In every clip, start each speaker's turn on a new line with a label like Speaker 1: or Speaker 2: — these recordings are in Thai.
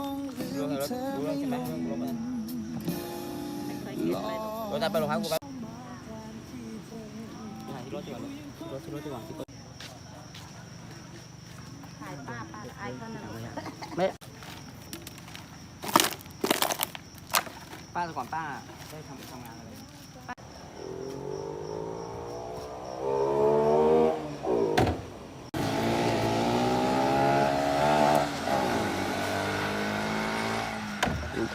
Speaker 1: รู้เรื่องรู้เรื่องใช่ไหมเรื่องรถมัน
Speaker 2: ไม่เคยคิดเลยหรอก
Speaker 1: รถจะไปโรงพักกูแป๊บถ่ายที่รถดีกว่ารถที่รถดีกว่าที่รถ
Speaker 2: ถ่ายป้าป้าไอายเขานะลูก
Speaker 1: ไม่ป้าแต่ก่อนป้าได้ทำทำงานอะไร
Speaker 2: ก็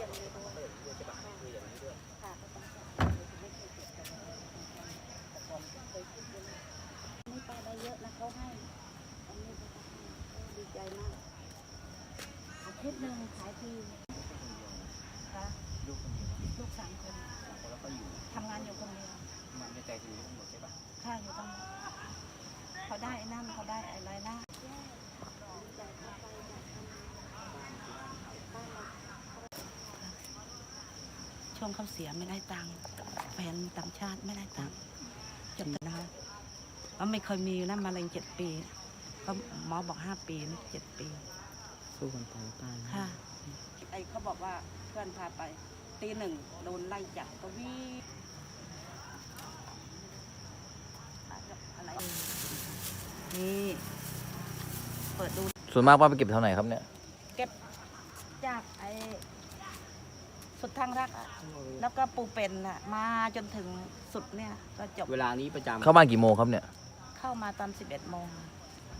Speaker 2: ยังไม่รู้ค่ะนี่ป้าได้เยอะนะเขาให้อันนี้ดีใจมากอาทิตย์หนึ่งขายทีค่ะ
Speaker 1: ลูกคนเดียว
Speaker 2: ลูกสามคน
Speaker 1: แล้วก็อยู่
Speaker 2: ทำงานอยู่คนเดียว
Speaker 1: มันในใจคือทั้งหมดใช่ปะ
Speaker 2: ค่าอยู่ตรงนี้เขาได้ไอ้นั่นเขาได้อะไรนะช่วงเขาเสียไม่ได้ตังค์แฟนต่างชาติไม่ได้ตังค์จบนะคะแล้วไม่เคยมีนะมะเร็งเจ็ดปีก็หมอบอกห้าปีนะเจ็ดปี
Speaker 1: สู้กันไปตาย
Speaker 2: ค่ะไอเขาบอกว่าเพื่อนพาไป ตีหนึ่งโดนไล่จับก็วิ่งอะไรนี่เปิดดู
Speaker 1: ส่วนมากป้าไปเก็บเท่าไหร่ครับเนี่ย
Speaker 2: เก็บจากไอ้สุดทางรักอะแล้วก็ปูเป็นอะมาจนถึงสุดเนี่ยก็จบ
Speaker 1: เวลานี้ประจำเข้าบ้านกี่โมงครับเนี่ย
Speaker 2: เข้ามาตอนสิบเอ็ดโมง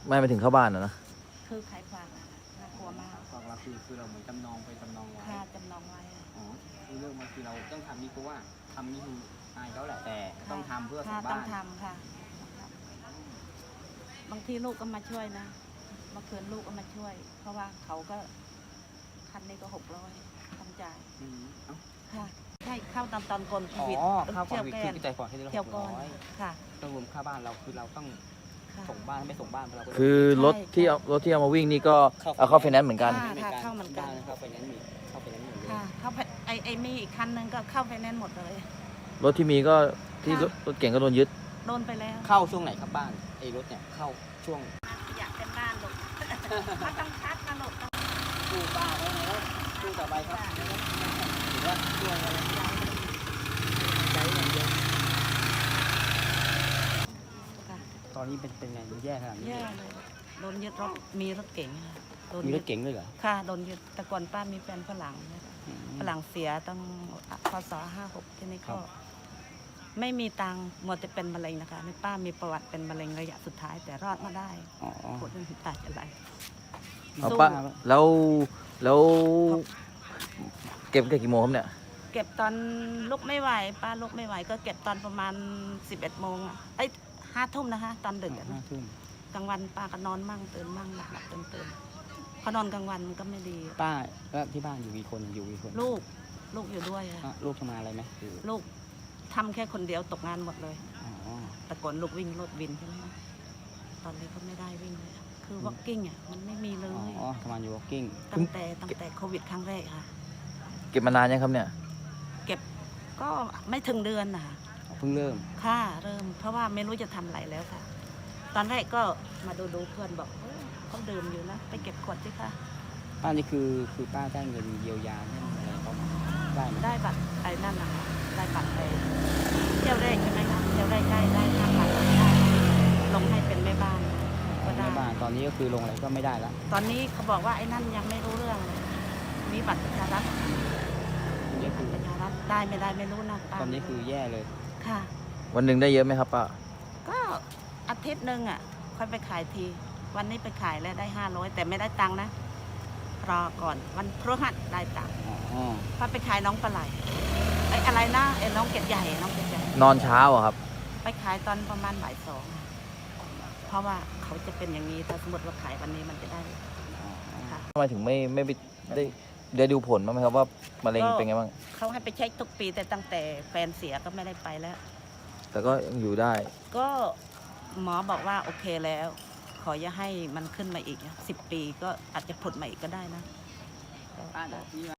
Speaker 1: ไม่ไปถึงเข้าบ้านนะนะ
Speaker 2: คือขายฝากอะน่าก ลัวมาก
Speaker 3: ฝากเราคือคือเราเหมือนจำนองไปจำนองไว้
Speaker 2: ค่าจำนองไว้อะ
Speaker 3: อ๋อคือเรื่องมันคือเราต้องทำนี่เพราะว่าทำนี่คืออายเขาแหละแต่ต้องทำเพื่อส่
Speaker 2: ค่ะ
Speaker 3: ง
Speaker 2: ต้อ
Speaker 3: บ้างน
Speaker 2: ทำค่ะ บางทีลูกก็มาช่วยนะเมื่อคืนลูกก็มาช่วย เพราะว่าเขาก็คันนี้ก็หกร้อยทำจ่าย
Speaker 3: อืมเอ้า
Speaker 2: ค่ะใช่เข้าตามตอนกลโค
Speaker 3: อ๋อ
Speaker 2: วิด
Speaker 3: ค่าควา
Speaker 2: เที่ย
Speaker 3: ม
Speaker 2: ว
Speaker 3: ผิด
Speaker 2: แก
Speaker 3: คือนจ่ายก่อนให้ได้
Speaker 2: เที่ยว
Speaker 3: ห
Speaker 2: ก่
Speaker 3: ก
Speaker 2: อน
Speaker 3: ร้อย
Speaker 2: ค่ะ
Speaker 3: ต้องรวมค่าบ้านเราคือเราต้อง
Speaker 2: ค่ะ
Speaker 3: ส่งบ้านไม่ส่งบ้านเราก็
Speaker 1: คือรถที่เอารถที่เอามาวิ่งนี่ก็เอาเข้าไฟแนนซ์เหมือนกัน
Speaker 2: ค่ะเข้าเหมือนกัน
Speaker 3: บ้เข้าไปนั้นมีเข้าไปนั้นหมดเลย
Speaker 2: ค่ะเข้าไปไอไอมีอีกคันหนึงก็เข้าไปแน่นซ์หมดเลย
Speaker 1: รถที่มีก็ที่
Speaker 2: ค่ะ
Speaker 1: รถรถเก่งก็โดนยึด
Speaker 2: โดนไปแล้ว
Speaker 3: เข้าช่วงไหนครับบ้านไอ้รถเนี่ยเข้าช่วง
Speaker 2: อยากเป็นบ้านลูกถ้าต้องชัดนะลูกต้อง
Speaker 3: กู้บ้านแล้วนะกู้ต่อไปครับ
Speaker 2: จ่าย
Speaker 3: ถือว่าช่วงอะไรใจอย่างเดียว
Speaker 2: ค่ะ
Speaker 3: ต อนนี้เป็นเป็นไงมันแย่ขนาดนี้
Speaker 2: แย่เลยโดนยึดรถมีรถเก๋งค่ะโดน
Speaker 3: มีร
Speaker 2: ยึ
Speaker 3: ถ
Speaker 2: ด
Speaker 3: เก๋งด้วยเหรอ
Speaker 2: ค่ะโดนยึดแต่ก่อนป้ามีแฟนฝรั่งนะคะ
Speaker 3: อืม
Speaker 2: ฝรั่งเสียตั้งพศห้าหกที่นี่
Speaker 3: ครั
Speaker 2: ก็
Speaker 3: บ
Speaker 2: ไม่มีตังค์หมดจะเป็นมะเร็งนะคะนี่ป้ามีประวัติเป็นมะเร็งระยะสุดท้ายแต่รอดมาได้
Speaker 3: อ๋อ
Speaker 2: ปวดจนถึงตายอะไร
Speaker 1: เอา
Speaker 2: สู้
Speaker 1: ป้าแล้วแล้วเก็บกันกี่โมงครับเนี่ย
Speaker 2: เก็บตอนลุกไม่ไหว ป้าลุกไม่ไหว ก็เก็บตอนประมาณ 11โมงอะไอ้ ห้าทุ่มนะคะ ตอนดึกอะ
Speaker 3: ห้า
Speaker 2: นะ
Speaker 3: ทุ่ม
Speaker 2: กลางวันป้าก็นอนมั่งตื่นมั่งหลับหลับตื่นตื่นพอนอนกลางวันมันก็ไม่ดี
Speaker 3: ป้าแล้วที่บ้านอยู่กี่คนอยู่กี่คน
Speaker 2: ลูกลูกอยู่ด้วยอะ
Speaker 3: อะลูกทำงานอะไรไหมหรือ
Speaker 2: ลูกทำแค่คนเดียวตกงานหมดเลย
Speaker 3: อ๋อ
Speaker 2: แต่ก่อนลูกวิ่งรถวินใช่ไหมตอนนี้ก็ไม่ได้วิ่งเลยคือ walking อะมันไม่มีเลย
Speaker 3: อ๋อทำงานอยู่ walking
Speaker 2: ตั้งแต่ตั้งแต่โควิดครั้งแรกค่ะ
Speaker 1: เก็บมานานยังครับเนี่ย
Speaker 2: เก็บก็ไม่ถึงเดือนนะคะ
Speaker 3: เพิ่งเริ่ม
Speaker 2: ค่ะ เริ่ม เพราะว่าไม่รู้จะทำอะไรแล้วค่ะ ตอนแรกก็มาดูดูเพื่อนบอกเออเขาดื่มอยู่นะ ไปเก็บขวดสิคะ
Speaker 3: ป้านี่คือคือป้าได้เงินเยียวยาได้อะไรเขาได้ไหม
Speaker 2: ได้บัตรไอ้นั่นนะคะได้บัตรไปเที่ยวแรกใช่ไหมคะเที่ยวแรกได้ได้ห้าพันได้ลงให้เป็นแม่บ้านก็ได้
Speaker 3: ในบ้านตอนนี้ก็คือลงอะไรก็ไม่ได้ละ
Speaker 2: ตอนนี้เขาบอกว่าไอ้นั่นยังไม่รู้เรื่องเลยมีบัตรประชารัฐ
Speaker 3: ตอนนี้คือ
Speaker 2: ประชารัฐได้ไม่ได้ไม่รู้นะป้า
Speaker 3: ตอนนี้คือแย่เลย
Speaker 2: ค่ะ
Speaker 1: วันหนึ่งได้เยอะไหมครับป้า
Speaker 2: ก็อาทิตย์หนึ่งอะ ค่อยไปขายที วันนี้ไปขายแล้วได้ห้าร้อยแต่ไม่ได้ตังค์นะ รอก่อนวันพฤหัสได้ตังค์
Speaker 3: อ๋อ
Speaker 2: พอไปขายน้องปลาไหลไอ้อะไรนะไอ้น้องเกล็ดใหญ่น้องเกล็ดใหญ่
Speaker 1: นอนเช้าอะครับ
Speaker 2: ไปขายตอนประมาณบ่ายสอง เพราะว่าเขาจะเป็นอย่างนี้ ถ้าสมมติว่าขายวันนี้มันจะได้ค่ะ
Speaker 1: ทำไมถึงไม่ไม่ไปได้ ได้ดูผลบ้างไหมครับว่ามะเร็ง
Speaker 2: ก็
Speaker 1: เป็นไงบ้าง
Speaker 2: เขาให้ไปเช็คทุกปีแต่ตั้งแต่แฟนเสียก็ไม่ได้ไปแล้ว
Speaker 1: แต่ก็ยังอยู่ได้
Speaker 2: ก็หมอบอกว่าโอเคแล้ว ขออย่าให้มันขึ้นมาอีกสิบปีก็อาจจะผลมาอีกก็ได้นะ
Speaker 3: ป้านะที่